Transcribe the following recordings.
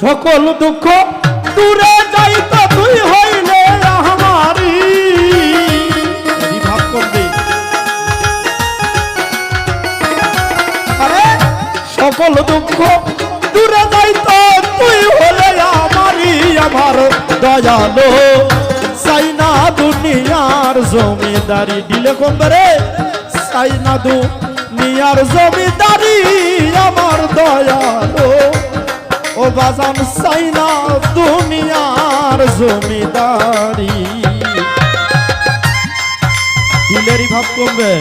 সকল দুঃখ দূরে যাইত তুই হইলে সকল দুঃখ দূরে যাইত তুই হলে আমারি আমার দয়ালো চাই না দুনিয়ার জমিদারি। দিলে কমবে রে চাই না দুনিয়ার জমিদারি। আমার দয়ালো। বাজান চাই না দুনিয়ার জমিদারি। ভাব কমবে।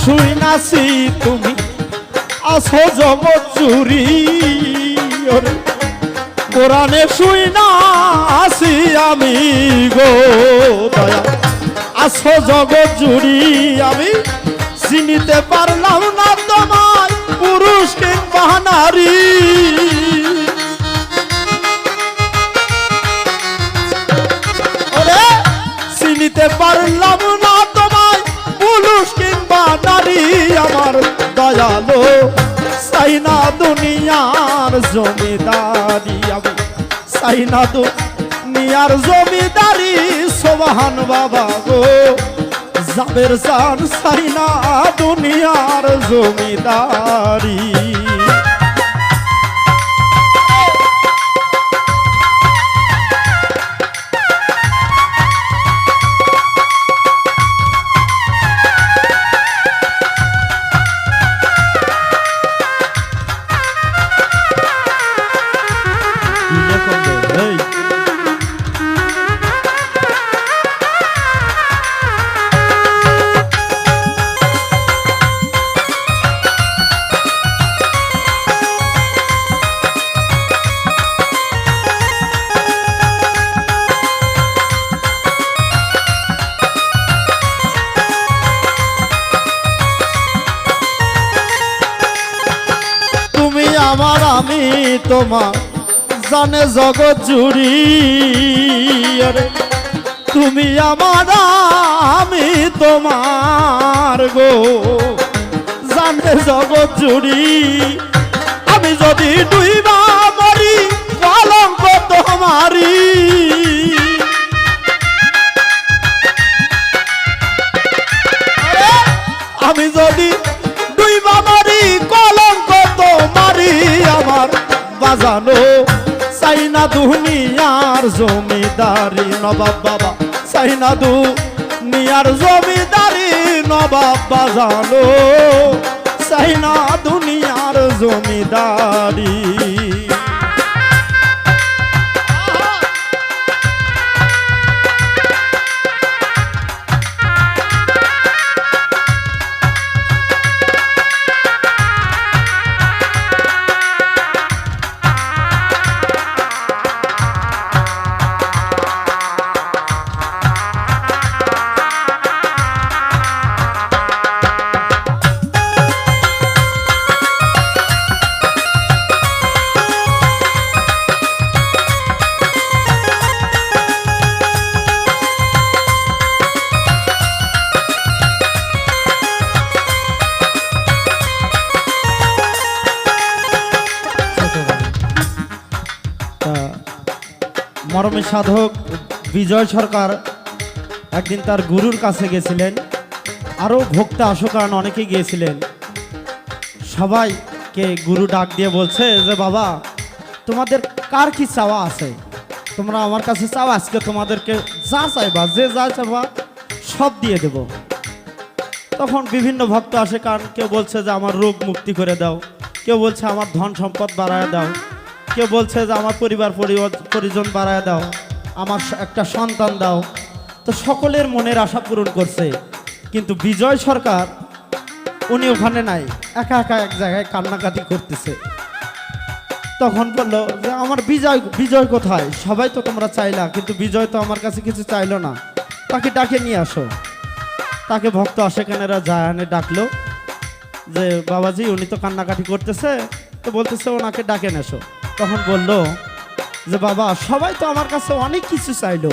শুই নাসি তুমি। আসো জগৎ চুরি কোরআনে শুই না আসি আমি গো দয়া। আসো জগৎ জুড়ি আমি চিনিতে পারলাম না তোমার পুরুষ কিংবা নারী দুনিয়ার জমিদারি আমি চাই না দুনিয়ার জমিদারি সোবাহান বাবা গো। জাবের জান চাই না দুনিয়ার জমিদারি। আমার আমি তোমার জানে জগৎ জুড়ি। আরে, তুমি আমার, আমি তোমার গো। জানে জগৎ জুড়ি। আমি যদি ডুইবা মরি, কলঙ্ক তোমারি আমি যদি দুই বাবারি কলঙ্ক তোমারি আমার বাজানো চাই না দুনিয়ার জমিদারি নবাব বাবা চাই দু দুনিয়ার জমিদারি নবাব বাজানো চাই না দুনিয়ার জমিদারি। মরমী সাধক বিজয় সরকার একদিন তার গুরুর কাছে গেছিলেন। আরও ভক্তা অশোকান অনেকে গিয়েছিলেন। সবাইকে গুরু ডাক দিয়ে বলছে যে, বাবা, তোমাদের কার কি চাওয়া আছে? তোমরা আমার কাছে চাও, আজকে তোমাদেরকে যা চাইবা, যে যা চাইবা সব দিয়ে দেব। তখন বিভিন্ন ভক্ত আসে কারণ কেউ বলছে যে, আমার রোগ মুক্তি করে দাও। কেউ বলছে, আমার ধন সম্পদ বাড়ায় দাও। কেউ বলছে যে আমার পরিবার পরিজন বাড়ায় দাও, আমার একটা সন্তান দাও। তো সকলের মনের আশা পূরণ করছে। কিন্তু বিজয় সরকার উনি ওখানে নাই, একা একা এক জায়গায় কান্নাকাটি করতেছে। তখন বলল যে, আমার বিজয় বিজয় কোথায়? সবাই তো তোমরা চাইলা, কিন্তু বিজয় তো আমার কাছে কিছু চাইলো না। তাকে ডাকে নিয়ে আসো। তাকে ভক্ত আশেখানেরা জায়ানে ডাকলো যে, বাবাজি, উনি তো কান্নাকাটি করতেছে। তো বলতেছে, ওনাকে ডাকে নেসো তখন বলল যে, বাবা, সবাই তো আমার কাছে অনেক কিছু চাইলো।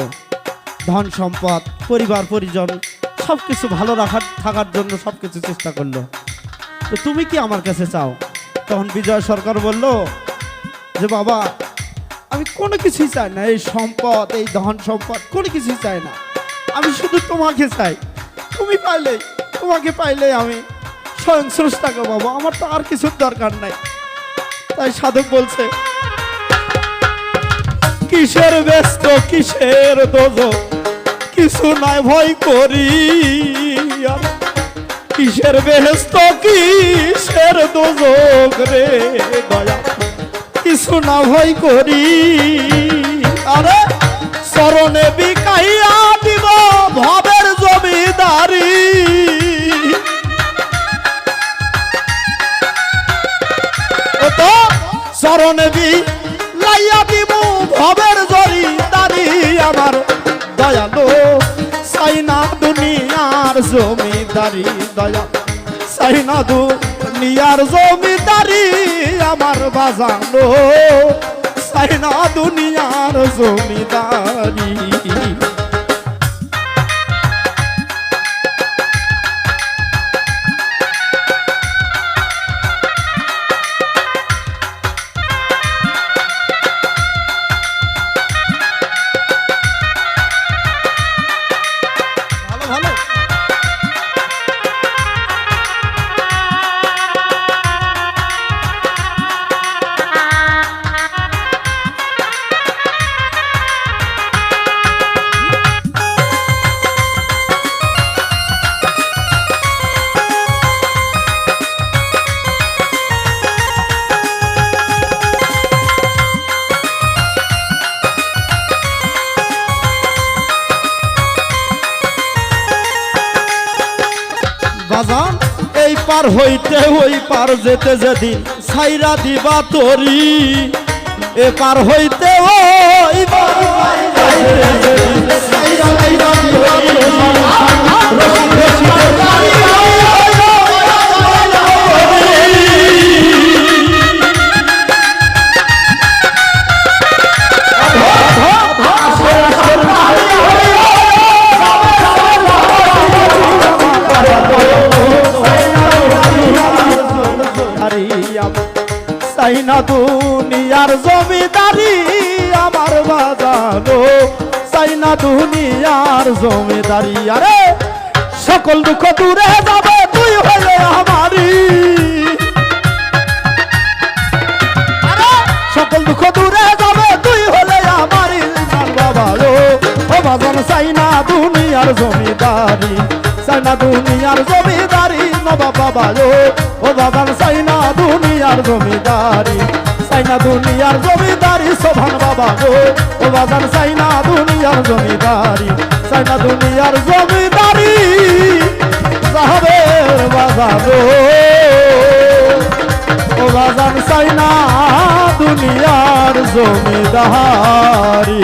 ধন সম্পদ, পরিবার, পরিজন সব কিছু ভালো রাখার, থাকার জন্য সব কিছু চেষ্টা করল। তো তুমি কি আমার কাছে চাও? তখন বিজয় সরকার বলল যে, বাবা, আমি কোনো কিছুই চাই না। এই সম্পদ, এই ধন সম্পদ, কোনো কিছুই চাই না। আমি শুধু তোমাকে চাই। তুমি পাইলে, তোমাকে পাইলে আমি স্বয়ং স্রষ্টাকে বাবা আমার তো আর কিছুর দরকার নাই। তাই সাধক বলছে কিসের ব্যস্ত, কিসের দোজ কিছু নাই ভয় করি কিসের ব্যস্ত, কিসের দোজ রে দয়া? কিছু না ভয় করি দুনিয়ার জমিদারি দয়া। সাইনা দুনিয়ার জমিদারি আমার বাজানো। সাইনা দুনিয়ার জমিদারি। পার হইতে ওই পার যেতে যেদিন সাইরা দিবা তরি। এ পার হইতে ওই পার দুনিয়ার জমিদারি, আরে সকল দুঃখ দূরে যাবে, তুই হলে আমারি সকল দুঃখ দূরে যাবে, তুই হলে আমারি বাবা ও বাজান, সাইনা দুনিয়ার জমিদারি, সাইনা দুনিয়ার জমিদারি। নবা বাবা ও বাজান, সাইনা দুনিয়ার জমিদারি। সাইনা দুনিয়ার জমিদারি, সোভান বাবা গো। ও বাজার সাইনা দুনিয়ার জমিদারি, সাইনা দুনিয়ার জমিদারি। সাহাবের বাজানো ও বাজার সাইনা দুনিয়ার জমিদারি।